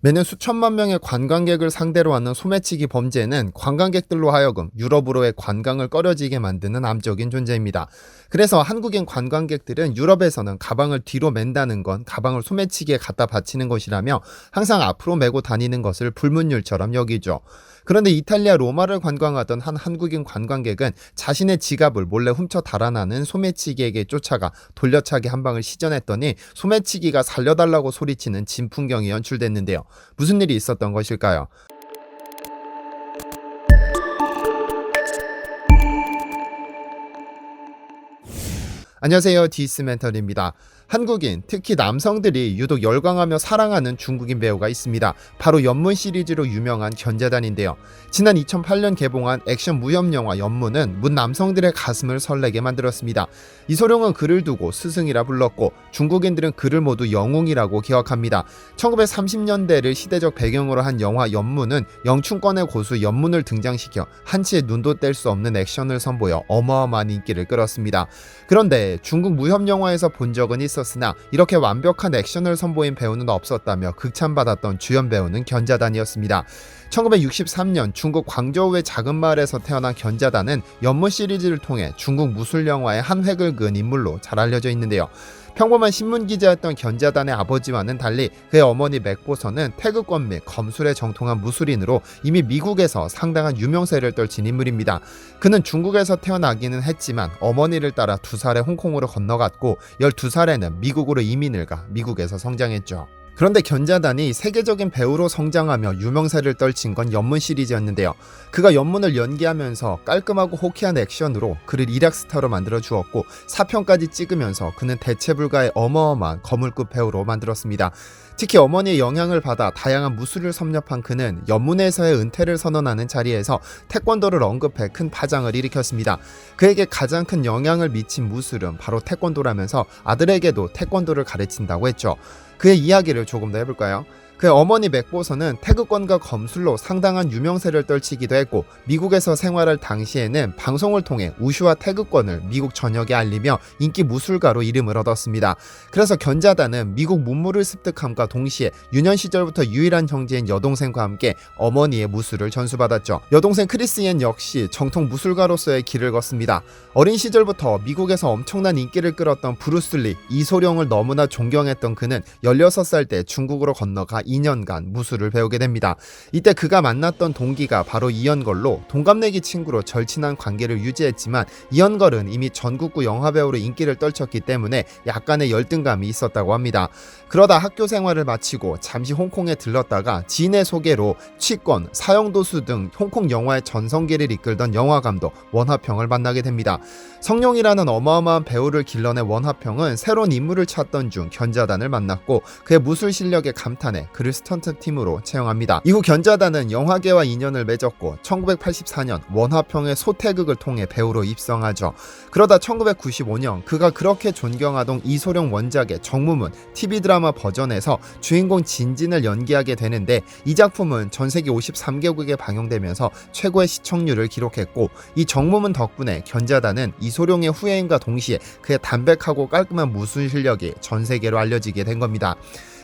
매년 수천만 명의 관광객을 상대로 하는 소매치기 범죄는 관광객들로 하여금 유럽으로의 관광을 꺼려지게 만드는 암적인 존재입니다. 그래서 한국인 관광객들은 유럽에서는 가방을 뒤로 맨다는 건 가방을 소매치기에 갖다 바치는 것이라며 항상 앞으로 메고 다니는 것을 불문율처럼 여기죠. 그런데 이탈리아 로마를 관광하던 한 한국인 관광객은 자신의 지갑을 몰래 훔쳐 달아나는 소매치기에게 쫓아가 돌려차기 한 방을 시전했더니 소매치기가 살려달라고 소리치는 진풍경이 연출됐는데요. 무슨 일이 있었던 것일까요? 안녕하세요. 디스 멘털입니다. 한국인, 특히 남성들이 유독 열광하며 사랑하는 중국인 배우가 있습니다. 바로 연문 시리즈로 유명한 견자단인데요. 지난 2008년 개봉한 액션 무협 영화 연문은 문 남성들의 가슴을 설레게 만들었습니다. 이소룡은 그를 두고 스승이라 불렀고 중국인들은 그를 모두 영웅이라고 기억합니다. 1930년대를 시대적 배경으로 한 영화 연문은 영춘권의 고수 연문을 등장시켜 한치의 눈도 뗄 수 없는 액션을 선보여 어마어마한 인기를 끌었습니다. 그런데 중국 무협 영화에서 본 적은 있었으나 이렇게 완벽한 액션을 선보인 배우는 없었다며 극찬받았던 주연 배우는 견자단이었습니다. 1963년 중국 광저우의 작은 마을에서 태어난 견자단은 연문 시리즈를 통해 중국 무술 영화의 한 획을 그은 인물로 잘 알려져 있는데요. 평범한 신문 기자였던 견자단의 아버지와는 달리 그의 어머니 맥보선은 태극권 및 검술에 정통한 무술인으로 이미 미국에서 상당한 유명세를 떨친 인물입니다. 그는 중국에서 태어나기는 했지만 어머니를 따라 두 살에 홍콩으로 건너갔고 12살에는 미국으로 이민을 가 미국에서 성장했죠. 그런데 견자단이 세계적인 배우로 성장하며 유명세를 떨친 건 연문 시리즈였는데요. 그가 연문을 연기하면서 깔끔하고 호쾌한 액션으로 그를 일약 스타로 만들어 주었고 4편까지 찍으면서 그는 대체 불가의 어마어마한 거물급 배우로 만들었습니다. 특히 어머니의 영향을 받아 다양한 무술을 섭렵한 그는 연문에서의 은퇴를 선언하는 자리에서 태권도를 언급해 큰 파장을 일으켰습니다. 그에게 가장 큰 영향을 미친 무술은 바로 태권도라면서 아들에게도 태권도를 가르친다고 했죠. 그의 이야기를 조금 더 해볼까요? 그의 어머니 맥보선은 태극권과 검술로 상당한 유명세를 떨치기도 했고 미국에서 생활할 당시에는 방송을 통해 우슈와 태극권을 미국 전역에 알리며 인기 무술가로 이름을 얻었습니다. 그래서 견자단은 미국 문물을 습득함과 동시에 유년 시절부터 유일한 형제인 여동생과 함께 어머니의 무술을 전수받았죠. 여동생 크리스엔 역시 정통 무술가로서의 길을 걷습니다. 어린 시절부터 미국에서 엄청난 인기를 끌었던 브루슬리, 이소룡을 너무나 존경했던 그는 16살 때 중국으로 건너가 2년간 무술을 배우게 됩니다. 이때 그가 만났던 동기가 바로 이연걸로 동갑내기 친구로 절친한 관계를 유지했지만 이연걸은 이미 전국구 영화배우로 인기를 떨쳤기 때문에 약간의 열등감이 있었다고 합니다. 그러다 학교 생활을 마치고 잠시 홍콩에 들렀다가 지인의 소개로 취권, 사형도수 등 홍콩 영화의 전성기를 이끌던 영화감독 원화평을 만나게 됩니다. 성룡이라는 어마어마한 배우를 길러낸 원화평은 새로운 인물을 찾던 중 견자단을 만났고 그의 무술 실력에 감탄해 그를 스턴트 팀으로 채용합니다. 이후 견자단은 영화계와 인연을 맺었고 1984년 원화평의 소태극을 통해 배우로 입성하죠. 그러다 1995년 그가 그렇게 존경하던 이소룡 원작의 정무문 TV 드라마 버전에서 주인공 진진을 연기하게 되는데 이 작품은 전 세계 53개국에 방영되면서 최고의 시청률을 기록했고 이 정무문 덕분에 견자단은 이소룡의 후예인과 동시에 그의 담백하고 깔끔한 무술 실력이 전 세계로 알려지게 된 겁니다.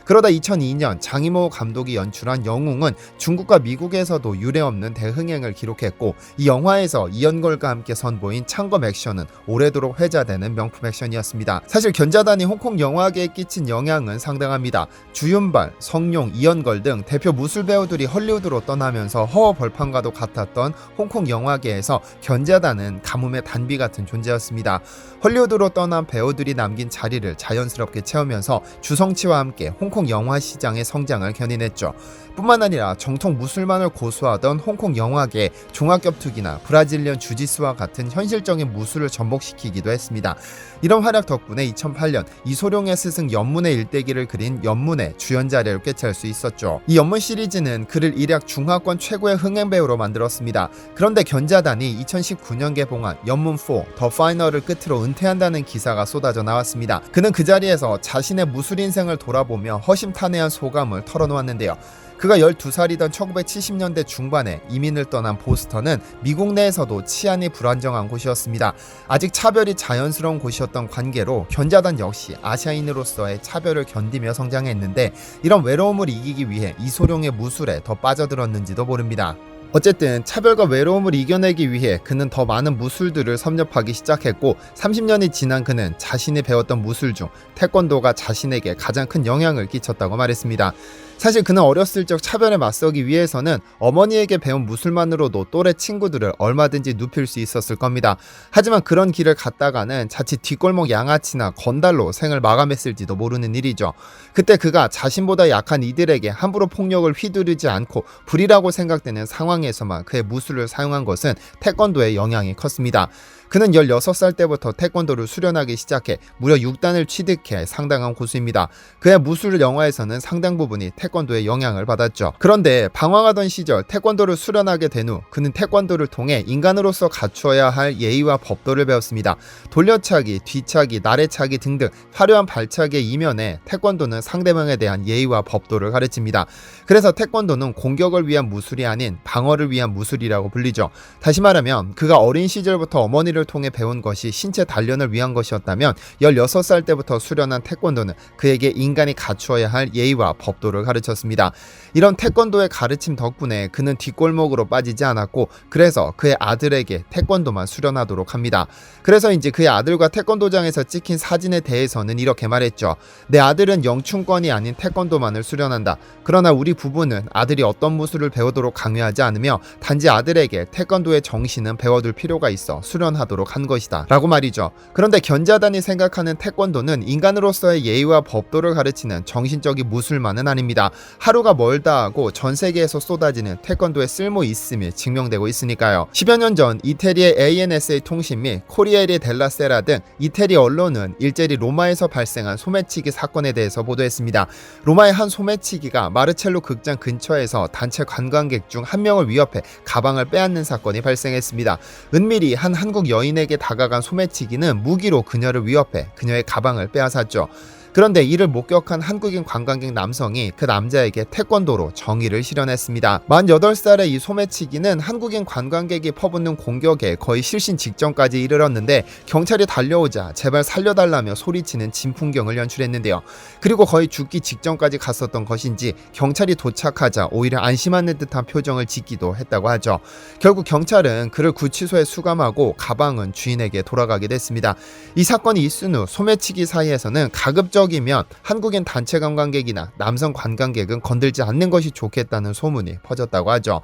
그러다 2002년 장이모 감독이 연출한 영웅은 중국과 미국에서도 유례없는 대흥행을 기록했고 이 영화에서 이연걸과 함께 선보인 창검 액션은 오래도록 회자되는 명품 액션이었습니다. 사실 견자단이 홍콩 영화계에 끼친 영향은 상당합니다. 주윤발, 성룡, 이연걸 등 대표 무술 배우들이 헐리우드로 떠나면서 허허 벌판과도 같았던 홍콩 영화계에서 견자단은 가뭄의 단비 같은 존재였습니다. 헐리우드로 떠난 배우들이 남긴 자리를 자연스럽게 채우면서 주성치와 함께 홍콩 영화 시장의 성장을 견인했죠. 뿐만 아니라 정통 무술만을 고수하던 홍콩 영화계 종합격투기나 브라질리언 주짓수와 같은 현실적인 무술을 접목시키기도 했습니다. 이런 활약 덕분에 2008년 이소룡의 스승 연문의 일대기를 그린 연문의 주연 자리를 꿰찰 수 있었죠. 이 연문 시리즈는 그를 일약 중화권 최고의 흥행 배우로 만들었습니다. 그런데 견자단이 2019년 개봉한 연문 4 더 파이널을 끝으로 은퇴한다는 기사가 쏟아져 나왔습니다. 그는 그 자리에서 자신의 무술 인생을 돌아보며 허심탄회한 소감을 털어놓았는데요. 그가 12살이던 1970년대 중반에 이민을 떠난 보스턴은 미국 내에서도 치안이 불안정한 곳이었습니다. 아직 차별이 자연스러운 곳이었던 관계로 견자단 역시 아시아인으로서의 차별을 견디며 성장했는데 이런 외로움을 이기기 위해 이소룡의 무술에 더 빠져들었는지도 모릅니다. 어쨌든 차별과 외로움을 이겨내기 위해 그는 더 많은 무술들을 섭렵하기 시작했고 30년이 지난 그는 자신이 배웠던 무술 중 태권도가 자신에게 가장 큰 영향을 끼쳤다고 말했습니다. 사실 그는 어렸을 적 차별에 맞서기 위해서는 어머니에게 배운 무술만으로도 또래 친구들을 얼마든지 눕힐 수 있었을 겁니다. 하지만 그런 길을 갔다가는 자칫 뒷골목 양아치나 건달로 생을 마감했을지도 모르는 일이죠. 그때 그가 자신보다 약한 이들에게 함부로 폭력을 휘두르지 않고 불이라고 생각되는 상황에서만 그의 무술을 사용한 것은 태권도의 영향이 컸습니다. 그는 16살 때부터 태권도를 수련하기 시작해 무려 6단을 취득해 상당한 고수입니다. 그의 무술 영화에서는 상당 부분이 태권도의 영향을 받았죠. 그런데 방황하던 시절 태권도를 수련하게 된 후 그는 태권도를 통해 인간으로서 갖추어야 할 예의와 법도를 배웠습니다. 돌려차기, 뒤차기, 나래차기 등등 화려한 발차기의 이면에 태권도는 상대방에 대한 예의와 법도를 가르칩니다. 그래서 태권도는 공격을 위한 무술이 아닌 방어를 위한 무술이라고 불리죠. 다시 말하면 그가 어린 시절부터 어머니를 통해 배운 것이 신체 단련을 위한 것이었다면 16살 때부터 수련한 태권도는 그에게 인간이 갖추어야 할 예의와 법도를 가르쳤습니다. 이런 태권도의 가르침 덕분에 그는 뒷골목으로 빠지지 않았고 그래서 그의 아들에게 태권도만 수련하도록 합니다. 그래서인지 그의 아들과 태권도장에서 찍힌 사진에 대해서는 이렇게 말했죠. 내 아들은 영춘권이 아닌 태권도만을 수련한다. 그러나 우리 부부는 아들이 어떤 무술을 배우도록 강요하지 않으며 단지 아들에게 태권도의 정신은 배워둘 필요가 있어 수련하도록 한 것이다. 라고 말이죠. 그런데 견자단이 생각하는 태권도는 인간으로서의 예의와 법도를 가르치는 정신적인 무술만은 아닙니다. 하루가 멀다 하고 전 세계에서 쏟아지는 태권도의 쓸모 있음이 증명되고 있으니까요. 10여 년 전 이태리의 ANSA 통신 및 코리에리 델라세라 등 이태리 언론은 일제리 로마에서 발생한 소매치기 사건에 대해서 보도했습니다. 로마의 한 소매치기가 마르첼로 극장 근처에서 단체 관광객 중 한 명을 위협해 가방을 빼앗는 사건이 발생했습니다. 은밀히 한 한국 여인에게 다가간 소매치기는 무기로 그녀를 위협해 그녀의 가방을 빼앗았죠. 그런데 이를 목격한 한국인 관광객 남성이 그 남자에게 태권도로 정의를 실현했습니다. 만 8살의 이 소매치기는 한국인 관광객이 퍼붓는 공격에 거의 실신 직전까지 이르렀는데 경찰이 달려오자 제발 살려달라며 소리치는 진풍경을 연출했는데요. 그리고 거의 죽기 직전까지 갔었던 것인지 경찰이 도착하자 오히려 안심하는 듯한 표정을 짓기도 했다고 하죠. 결국 경찰은 그를 구치소에 수감하고 가방은 주인에게 돌아가게 됐습니다. 이 사건이 있은 후 소매치기 사이에서는 가급적 적이면 한국인 단체 관광객이나 남성 관광객은 건들지 않는 것이 좋겠다는 소문이 퍼졌다고 하죠.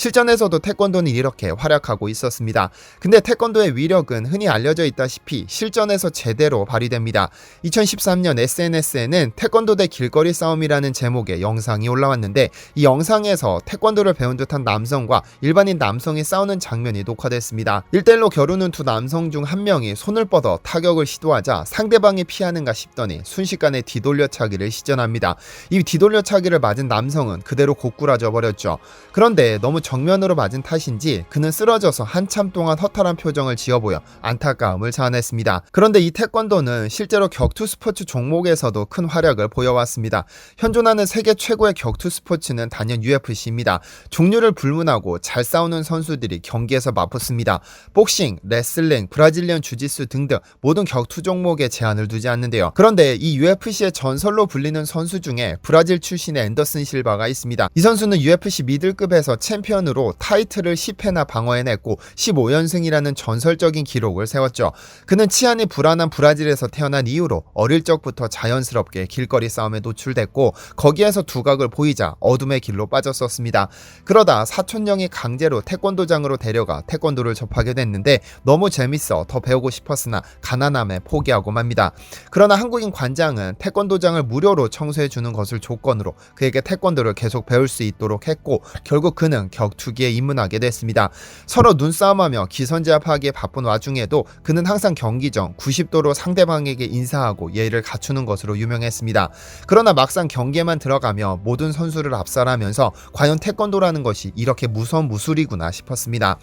실전에서도 태권도는 이렇게 활약하고 있었습니다. 근데 태권도의 위력은 흔히 알려져 있다시피 실전에서 제대로 발휘됩니다. 2013년 SNS에는 태권도 대 길거리 싸움이라는 제목의 영상이 올라왔는데 이 영상에서 태권도를 배운 듯한 남성과 일반인 남성이 싸우는 장면이 녹화됐습니다. 1대1로 겨루는 두 남성 중 한 명이 손을 뻗어 타격을 시도하자 상대방이 피하는가 싶더니 순식간에 뒤돌려차기를 시전합니다. 이 뒤돌려차기를 맞은 남성은 그대로 고꾸라져 버렸죠. 그런데 너무 정면으로 맞은 탓인지 그는 쓰러져서 한참 동안 허탈한 표정을 지어 보여 안타까움을 자아냈습니다. 그런데 이 태권도는 실제로 격투 스포츠 종목에서도 큰 활약을 보여왔습니다. 현존하는 세계 최고의 격투 스포츠는 단연 UFC입니다. 종류를 불문하고 잘 싸우는 선수들이 경기에서 맞붙습니다. 복싱, 레슬링, 브라질리언 주짓수 등등 모든 격투 종목에 제한을 두지 않는데요. 그런데 이 UFC의 전설로 불리는 선수 중에 브라질 출신의 앤더슨 실바가 있습니다. 이 선수는 UFC 미들급에서 챔피언 으로 타이틀을 10회나 방어해냈고 15연승이라는 전설적인 기록을 세웠죠. 그는 치안이 불안한 브라질에서 태어난 이후로 어릴 적부터 자연스럽게 길거리 싸움에 노출됐고 거기에서 두각을 보이자 어둠의 길로 빠졌었습니다. 그러다 사촌형이 강제로 태권도장으로 데려가 태권도를 접하게 됐는데 너무 재밌어 더 배우고 싶었으나 가난함에 포기하고 맙니다. 그러나 한국인 관장은 태권도장을 무료로 청소해 주는 것을 조건으로 그에게 태권도를 계속 배울 수 있도록 했고 결국 그는 격투기에 입문하게 됐습니다. 서로 눈싸움하며 기선제압하기에 바쁜 와중에도 그는 항상 경기 전 90도로 상대방에게 인사하고 예의를 갖추는 것으로 유명했습니다. 그러나 막상 경기에만 들어가며 모든 선수를 압살하면서 과연 태권도라는 것이 이렇게 무서운 무술이구나 싶었습니다.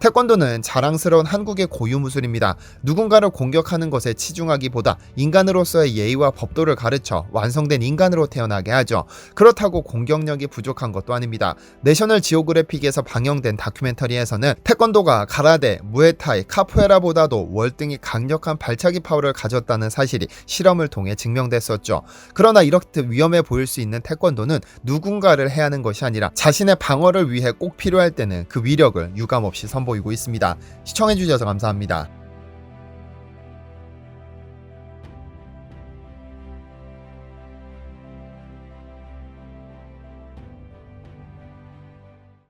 태권도는 자랑스러운 한국의 고유 무술입니다. 누군가를 공격하는 것에 치중하기보다 인간으로서의 예의와 법도를 가르쳐 완성된 인간으로 태어나게 하죠. 그렇다고 공격력이 부족한 것도 아닙니다. 내셔널 지오그래픽에서 방영된 다큐멘터리에서는 태권도가 가라데, 무에타이, 카포에라보다도 월등히 강력한 발차기 파워를 가졌다는 사실이 실험을 통해 증명됐었죠. 그러나 이렇게 위험해 보일 수 있는 태권도는 누군가를 해하는 것이 아니라 자신의 방어를 위해 꼭 필요할 때는 그 위력을 유감없이 선 보이고 있습니다. 시청해주셔서 감사합니다.